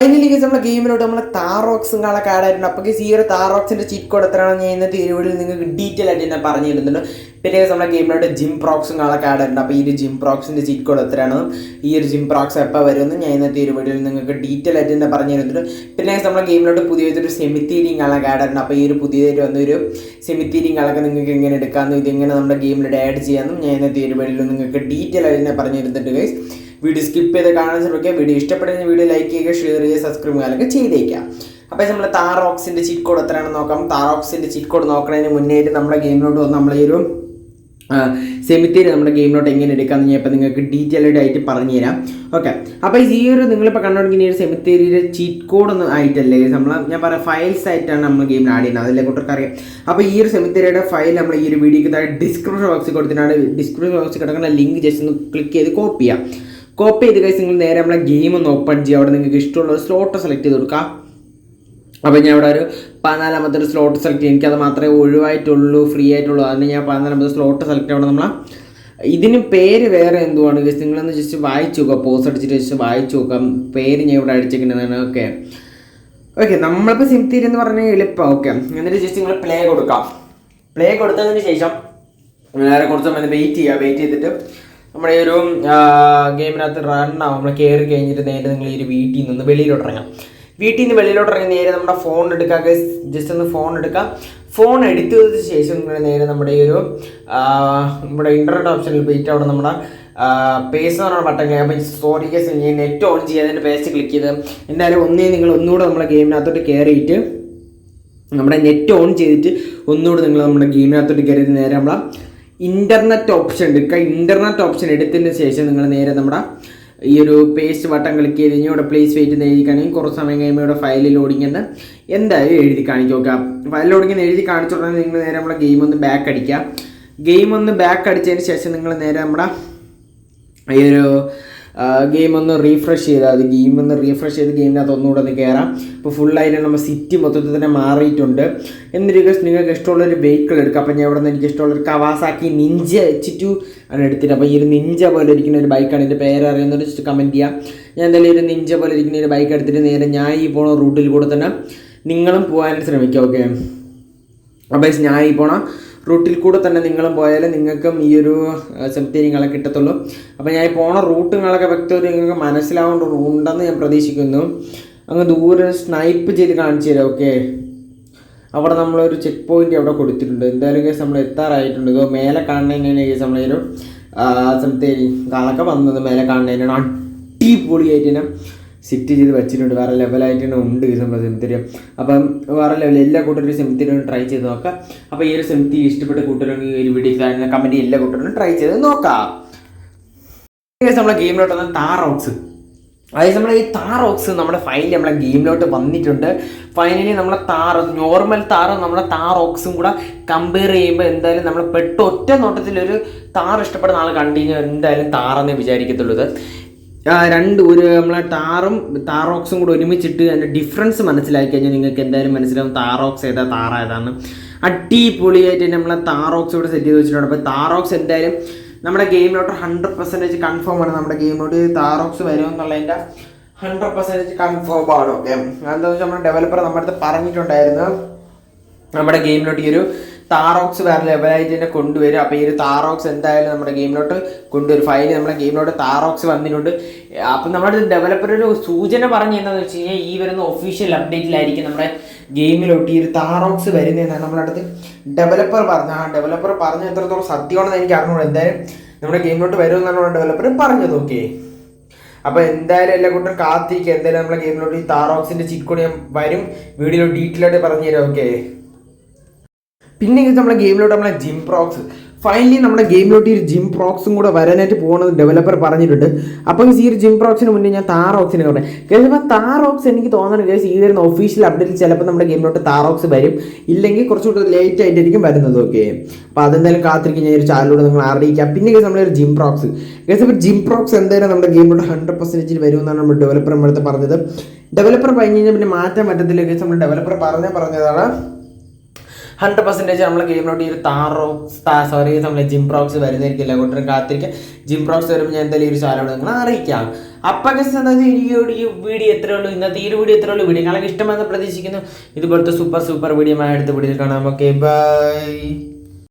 Finally guys നമ്മളെ ഗെയിമിലോട്ട് നമ്മളെ താറോക്സും കാണാൻ ആടായിരുന്നു അപ്പോൾ ഗൈസ് ഈ ഒരു താറോക്സിന്റെ ചീറ്റ് കോഡ് എത്രയാണെന്ന് ഞാൻ ഇന്നത്തെ വീഡിയോയിൽ നിങ്ങൾക്ക് ഡീറ്റെയിൽ ആയിട്ട് ഞാൻ പറഞ്ഞു തരുന്നുണ്ട്. പിന്നെ ഗൈസ് നമ്മളെ ഗെയിമിലോട്ട് ജിം പ്രോക്സും കാണാൻ ആടായിരുന്നു അപ്പോൾ ഈ ഒരു ജിം പ്രോക്സിന്റെ ചീറ്റ് കോഡ് എത്രയാണെന്നും ഈ ഒരു ജിം പ്രോക്സ് എപ്പോൾ വരുമെന്നും ഞാൻ ഇന്നത്തെ വീഡിയോയിൽ നിങ്ങൾക്ക് ഡീറ്റെയിൽ ആയിട്ട് ഞാൻ പറഞ്ഞു തരുന്നുണ്ട്. പിന്നെ ഗൈസ് നമ്മുടെ ഗെയിമിലോട്ട് പുതിയൊരു സെമിത്തീരിയും കാണാൻ ആടായിരുന്നു അപ്പോൾ ഈ ഒരു പുതിയതായിട്ട് വന്നൊരു സെമിത്തീരിയും കാണൊക്കെ നിങ്ങൾക്ക് എങ്ങനെ എടുക്കാമെന്നും ഇതെങ്ങനെ നമ്മുടെ ഗെയിമിലോട്ട് ആഡ് ചെയ്യാമെന്നും ഞാൻ ഇന്നത്തെ വീഡിയോയിൽ നിങ്ങൾക്ക് ഡീറ്റെയിൽ ആയിട്ട് ഞാൻ പറഞ്ഞു തരുന്നുണ്ട് ഗൈസ് വീഡിയോ സ്കിപ്പ് ചെയ്ത് കാണാൻ ശ്രമിക്കുക. വീഡിയോ ഇഷ്ടപ്പെടുന്ന വീഡിയോ ലൈക്ക് ചെയ്യുക ഷെയർ ചെയ്യുക സബ്സ്ക്രൈബ് ചെയ്യുക അല്ലെങ്കിൽ ചെയ്തേക്കാം അപ്പോൾ നമ്മൾ താറോക്സിന്റെ ചീറ്റ് കോഡ് എത്രയാണെന്ന് നോക്കാം. താറോക്സിന്റെ ചീറ്റ് കോഡ് നോക്കുന്നതിന് മുന്നേറ്റ് നമ്മുടെ ഗെയിമിലോട്ട് വന്ന് നമ്മൾ ഈ ഒരു സെമിത്തേരി നമ്മുടെ ഗെയിമിലോട്ട് എങ്ങനെ എടുക്കാമെന്ന് ഞാൻ ഇപ്പോൾ നിങ്ങൾക്ക് ഡീറ്റെയിൽഡ് ആയിട്ട് പറഞ്ഞു തരാം ഓക്കെ അപ്പോൾ ഈ ഒരു നിങ്ങളിപ്പോൾ കണ്ടുകൊണ്ടിരിക്കുന്ന ഈ ഒരു സെമിത്തേരിയുടെ ചീറ്റ് കോഡ് ഒന്നും ആയിട്ടല്ലേ? നമ്മൾ ഞാൻ പറയാം ഫയൽസ് ആയിട്ടാണ് നമ്മൾ ഗെയിമിൽ ആഡ് ചെയ്യുന്നത്. അതിലെ കൂട്ടർക്ക് അറിയാം. അപ്പോൾ ഈ ഒരു സെമിത്തേരിയുടെ ഫയൽ നമ്മൾ ഈ ഒരു വീഡിയോക്ക് താഴെ ഡിസ്ക്രിപ്ഷൻ ബോക്സിൽ കൊടുത്തിട്ടാണ് ഡിസ്ക്രിപ്ഷൻ ബോക്സിൽ കിടക്കുന്ന ലിങ്ക് ജസ്റ്റ് ഒന്ന് ക്ലിക്ക് ചെയ്ത് കോപ്പി ചെയ്യാം. കോപ്പി ചെയ്ത് കഴിച്ച് നിങ്ങൾ നേരെ നമ്മളെ ഗെയിം ഒന്ന് ഓപ്പൺ ചെയ്യുക. അവിടെ നിങ്ങൾക്ക് ഇഷ്ടമുള്ള ഒരു സ്ലോട്ട് സെലക്ട് ചെയ്ത് കൊടുക്കുക അപ്പോൾ ഞാൻ ഇവിടെ ഒരു പതിനാലാമത്തെ ഒരു സ്ലോട്ട് സെലക്ട് ചെയ്യും. എനിക്കത് മാത്രമേ ഒഴിവായിട്ടുള്ളൂ ഫ്രീ ആയിട്ടുള്ളൂ. അതിന് ഞാൻ പതിനാലാമത്തെ സ്ലോട്ട് സെലക്ട് ചെയ്യണം നമ്മളെ. ഇതിന് പേര് വേറെ എന്തുവാണ് ഗസ് നിങ്ങളൊന്ന് ജസ്റ്റ് വായിച്ചു നോക്കുക പോസ് അടിച്ചിട്ട് ജസ്റ്റ് വായിച്ചു നോക്കാം. പേര് ഞാൻ ഇവിടെ അടിച്ചിരിക്കുന്നതാണ് ഓക്കെ ഓക്കെ നമ്മളിപ്പോൾ സിം എന്ന് പറഞ്ഞാൽ എളുപ്പം. ഓക്കെ എന്നിട്ട് ജസ്റ്റ് നിങ്ങൾ പ്ലേ കൊടുക്കാം. പ്ലേ കൊടുത്തതിന് ശേഷം നേരെ കുറച്ച് സമയം വെയിറ്റ് ചെയ്യുക. വെയിറ്റ് ചെയ്തിട്ട് നമ്മുടെ ഈ ഒരു ഗെയിമിനകത്ത് റൺ ആവും നമ്മൾ കയറി കഴിഞ്ഞിട്ട് നേരെ നിങ്ങൾ ഈ ഒരു വീട്ടിൽ നിന്ന് വെളിയിലോട്ട് ഇറങ്ങാം. വീട്ടിൽ നിന്ന് വെളിയിലോട്ട് ഇറങ്ങി നേരെ നമ്മുടെ ഫോൺ എടുക്കുക ജസ്റ്റ് ഒന്ന് ഫോൺ എടുക്കാം. ഫോൺ എടുത്തതിന് ശേഷം നിങ്ങൾ നേരെ നമ്മുടെ ഈ ഒരു നമ്മുടെ ഇന്റർനെറ്റ് ഓപ്ഷനിൽ പോയിട്ട് അവിടെ നമ്മുടെ പേസ് എന്ന് പറഞ്ഞ ബട്ടൺ അപ്പോൾ സോറി കേസ് ഞാൻ നെറ്റ് ഓൺ ചെയ്യാതിന്റെ പേസ് പേസ്റ്റ് ക്ലിക്ക് ചെയ്ത് എന്തായാലും ഒന്നേ നിങ്ങൾ ഒന്നുകൂടെ നമ്മുടെ ഗെയിമിനകത്തോട്ട് കയറിയിട്ട് നമ്മുടെ നെറ്റ് ഓൺ ചെയ്തിട്ട് ഒന്നുകൂടെ നിങ്ങൾ നമ്മുടെ ഗെയിമിനകത്തോട്ട് കയറിയിട്ട് നേരെ നമ്മളെ ഇന്റർനെറ്റ് ഓപ്ഷൻ എടുക്കുക ഇന്റർനെറ്റ് ഓപ്ഷൻ എടുത്തതിന് ശേഷം നിങ്ങൾ നേരെ നമ്മുടെ ഈ ഒരു പേസ്റ്റ് ബട്ടൺ ക്ലിക്ക് ചെയ്ത് കഴിഞ്ഞാൽ ഇവിടെ പ്ലേസ് വെയിറ്റ് എന്ന് എഴുതി കാണിക്കും. കുറച്ച് സമയം കഴിയുമ്പോൾ ഇവിടെ ഫയൽ ലോഡിംഗ് എന്ന് എന്തായാലും എഴുതി കാണിക്കുക ഫയൽ ലോഡിംഗ് എന്ന് എഴുതി കാണിച്ചുടനെ നിങ്ങൾ നേരെ നമ്മുടെ ഗെയിം ഒന്ന് ബാക്ക് അടിക്കുക. ഗെയിം ഒന്ന് ബാക്ക് അടിച്ചതിന് ശേഷം നിങ്ങൾ നേരെ നമ്മുടെ ഈ ഒരു ഗെയിം ഒന്ന് റീഫ്രഷ് ചെയ്താൽ അത് ഗെയിം ഒന്ന് റീഫ്രഷ് ചെയ്ത് ഗെയിമിനകത്ത് ഒന്നുകൂടെ ഒന്ന് കയറാം ഇപ്പോൾ ഫുള്ളായിട്ട് നമ്മൾ സിറ്റി മൊത്തത്തിൽ തന്നെ മാറിയിട്ടുണ്ട്. എന്നിട്ട് നിങ്ങൾക്ക് നിങ്ങൾക്ക് ഇഷ്ടമുള്ളൊരു വെഹിക്കിൾ എടുക്കാം. അപ്പം ഞാൻ ഇവിടെ നിന്ന് എനിക്ക് ഇഷ്ടമുള്ളൊരു കവാസാക്കി നിഞ്ച എച്ച് ടു ആണ് എടുത്തിട്ട് അപ്പോൾ ഈ ഒരു നിഞ്ച പോലെ ഇരിക്കുന്ന ഒരു ബൈക്കാണ് എന്റെ പേര് അറിയുന്നത് ജസ്റ്റ് കമന്റ് ചെയ്യാം. ഞാൻ എന്തായാലും ഒരു നിഞ്ച പോലെ ഇരിക്കുന്ന ഒരു ബൈക്ക് എടുത്തിട്ട് നേരെ ഞാൻ ഈ പോണ റൂട്ടിൽ കൂടെ തന്നെ നിങ്ങളും പോകാനായിട്ട് ശ്രമിക്കുക ഓക്കെ അപ്പോൾ ഞാൻ ഈ പോണ റൂട്ടിൽ കൂടെ തന്നെ നിങ്ങൾ പോയാലേ നിങ്ങൾക്കും ഈ ഒരു സെമിത്തേരിങ്ങളെ കിട്ടത്തുള്ളൂ. അപ്പോൾ ഞാൻ പോണ റൂട്ടുകളൊക്കെ വ്യക്തമായിട്ട് നിങ്ങൾക്ക് മനസ്സിലാവേണ്ട ഉണ്ടെന്ന് ഞാൻ പ്രതീക്ഷിക്കുന്നു. അങ്ങ് ദൂരെ സ്നൈപ്പ് ചെയ്ത് കാണിച്ചു തരാം ഓക്കെ? അവിടെ നമ്മളൊരു ചെക്ക് പോയിന്റ് അവിടെ കൊടുത്തിട്ടുണ്ട്. എന്തായാലും കേസ് നമ്മൾ എത്താറായിട്ടുണ്ട്. ഇതോ മേലെ കാണുന്നതിനാണ് കേസ് നമ്മളൊരു സെമിത്തേരി കാണൊക്കെ വന്നത് മേലെ കാണുന്നതിനാണ്. അടിപൊളിയായിട്ട് തന്നെ. സിറ്റ് ചെയ്ത് വെച്ചിട്ടുണ്ട്. വേറെ ലെവലായിട്ട് തന്നെ ഉണ്ട് ഈ സമയത്ത് സെമിത്തേരി അപ്പം വേറെ ലെവൽ എല്ലാ കൂട്ടരും സെമിത്തേരി ഒന്ന് ട്രൈ ചെയ്ത് നോക്കാം. അപ്പോൾ ഈ ഒരു സെമിത്തി ഇഷ്ടപ്പെട്ട കൂട്ടരും ഈ വീഡിയോ കമന്റ് എല്ലാ കൂട്ടരും ട്രൈ ചെയ്ത് നോക്കാം. നമ്മളെ ഗെയിമിലോട്ട് വന്ന താറോക്സ് അതായത് നമ്മുടെ ഈ താറോക്സ് നമ്മുടെ ഫൈനലി നമ്മളെ ഗെയിമിലോട്ട് വന്നിട്ടുണ്ട്. ഫൈനലി നമ്മളെ താർ നോർമൽ താറും നമ്മളെ താറോക്സും കൂടെ കമ്പയർ ചെയ്യുമ്പോൾ എന്തായാലും നമ്മൾ പെട്ട ഒറ്റ നോട്ടത്തിൽ ഒരു താർ ഇഷ്ടപ്പെടുന്ന ആൾ കണ്ടു കഴിഞ്ഞാൽ എന്തായാലും താറെന്നേ വിചാരിക്കത്തുള്ളൂ രണ്ട് ഒരു നമ്മളെ താറും താറോക്സും കൂടെ ഒരുമിച്ചിട്ട് അതിന്റെ ഡിഫറൻസ് മനസ്സിലാക്കി കഴിഞ്ഞാൽ നിങ്ങൾക്ക് എന്തായാലും മനസ്സിലാവും താറോക്സ് ഏതാ താറ ഏതാന്ന്. അടിപൊളിയായിട്ട് നമ്മളെ താറോക്സ് ഇവിടെ സെറ്റ് ചെയ്ത് വെച്ചിട്ടുണ്ട്. അപ്പോൾ താറോക്സ് എന്തായാലും നമ്മുടെ ഗെയിമിലോട്ട് ഹൺഡ്രഡ് പെർസെന്റേജ് കൺഫേം ആണ് നമ്മുടെ ഗെയിമിലോട്ട് താറോക്സ് വരും എന്നുള്ളതിന്റെ ഹൺഡ്രഡ് പെർസെന്റേജ് കൺഫേം ആണ് ഓക്കെ എന്താണെന്ന് വെച്ചാൽ നമ്മുടെ ഡെവലപ്പർ നമ്മുടെ അടുത്ത് പറഞ്ഞിട്ടുണ്ടായിരുന്നു. നമ്മുടെ ഗെയിമിലോട്ട് ഈ ഒരു താറോക്സ് വേറെ ലെവലായിട്ട് തന്നെ കൊണ്ടുവരും. അപ്പോൾ ഈ ഒരു താറോക്സ് എന്തായാലും നമ്മുടെ ഗെയിമിലോട്ട് കൊണ്ടുവരും. ഫയൽ നമ്മുടെ ഗെയിമിലോട്ട് താറോക്സ് വന്നിട്ടുണ്ട്. അപ്പം നമ്മുടെ ഡെവലപ്പർ ഒരു സൂചന പറഞ്ഞു എന്താണെന്ന് വെച്ച് കഴിഞ്ഞാൽ ഈ വരുന്ന ഒഫീഷ്യൽ അപ്ഡേറ്റിലായിരിക്കും നമ്മുടെ ഗെയിമിലോട്ട് ഈ ഒരു താറോക്സ് വരുന്നതെന്നാണ് നമ്മുടെ അടുത്ത് ഡെവലപ്പർ പറഞ്ഞു ആ ഡെവലപ്പർ പറഞ്ഞ എത്രത്തോളം സത്യമാണെന്ന് എനിക്ക് അറിഞ്ഞോളൂ എന്തായാലും നമ്മുടെ ഗെയിമിലോട്ട് വരുമെന്നാണ് ഡെവലപ്പർ പറഞ്ഞത് ഓക്കെ അപ്പോൾ എന്തായാലും എല്ലാ കൂട്ടരും കാത്തിരിക്കുക എന്തായാലും നമ്മുടെ ഗെയിമിലോട്ട് ഈ താറോക്സിന്റെ ചിക്കുടി വരും. വീഡിയോ ഡീറ്റെയിൽ ആയിട്ട് പറഞ്ഞു തരാം ഓക്കെ പിന്നെ നമ്മുടെ ഗെയിമിലോട്ട് നമ്മളെ ജിം പ്രോക്സ് ഫൈനലി നമ്മുടെ ഗെയിമിലോട്ട് ഈ ഒരു ജിം പ്രോക്സും കൂടെ വരാനായിട്ട് പോകുന്നത് ഡെവലപ്പർ പറഞ്ഞിട്ടുണ്ട്. അപ്പം ഈ ഒരു ജിം പ്രോക്സിന് മുന്നേ ഞാൻ താറോക്സിനെ പറഞ്ഞു. കേൾക്കുമ്പോൾ താറോക്സ് എനിക്ക് തോന്നുന്നത് കേസ് ഈ വരുന്ന ഒഫീഷ്യൽ അപ്ഡേറ്റ് ചിലപ്പോൾ നമ്മുടെ ഗെയിമിലോട്ട് താറോക്സ് വരും. ഇല്ലെങ്കിൽ കുറച്ചുകൂടെ ലേറ്റ് ആയിട്ടായിരിക്കും വരുന്നത് ഓക്കെ അപ്പോൾ അതെന്തായാലും കാത്തിരിക്കും ഞാൻ ഒരു ചാനലിലൂടെ നിങ്ങൾ അറിയിക്കാം. പിന്നെ കേസ് നമ്മളൊരു ജിം പ്രോക്സ് കേസ് ഇപ്പോൾ ജിം പ്രോക്സ് എന്തായാലും നമ്മുടെ ഗെയിമിലോട്ട് ഹൺഡ്രഡ് പെർസെന്റേജിൽ വരുമെന്നാണ് നമ്മൾ ഡെവലപ്പർ നമ്മുടെ പറഞ്ഞത്. ഡെവലപ്പർ പറഞ്ഞു കഴിഞ്ഞാൽ പിന്നെ മാറ്റാൻ പറ്റത്തില്ല കേസ് നമ്മൾ ഡെവലപ്പർ പറഞ്ഞേ പറഞ്ഞതാണ്. ഹൺഡ്രഡ് പെർസെന്റേജ് നമ്മളെ ഗെയിമിലോട്ട് ഈ ഒരു താറോ സോറി നമ്മളെ ജിം പ്രോക്സ് വരുന്നതായിരിക്കില്ല കൂട്ടരും കാത്തിരിക്കുക. ജിം പ്രോക്സ് വരുമ്പോൾ ഞാൻ എന്തായാലും ഈ ഒരു സാധനം നിങ്ങൾ അറിയിക്കാം. അപ്പം ഈ വീഡിയോ വീഡിയോ എത്രയേ ഉള്ളൂ. ഇന്നത്തെ ഈ ഒരു വീഡിയോ എത്രയേ ഉള്ളൂ. വീഡിയോ നിങ്ങൾക്ക് ഇഷ്ടമെന്ന് പ്രതീക്ഷിക്കുന്നു. ഇതുപോലത്തെ സൂപ്പർ സൂപ്പർ വീഡിയോ അടുത്ത വീഡിയോയിൽ കാണാം. Okay bye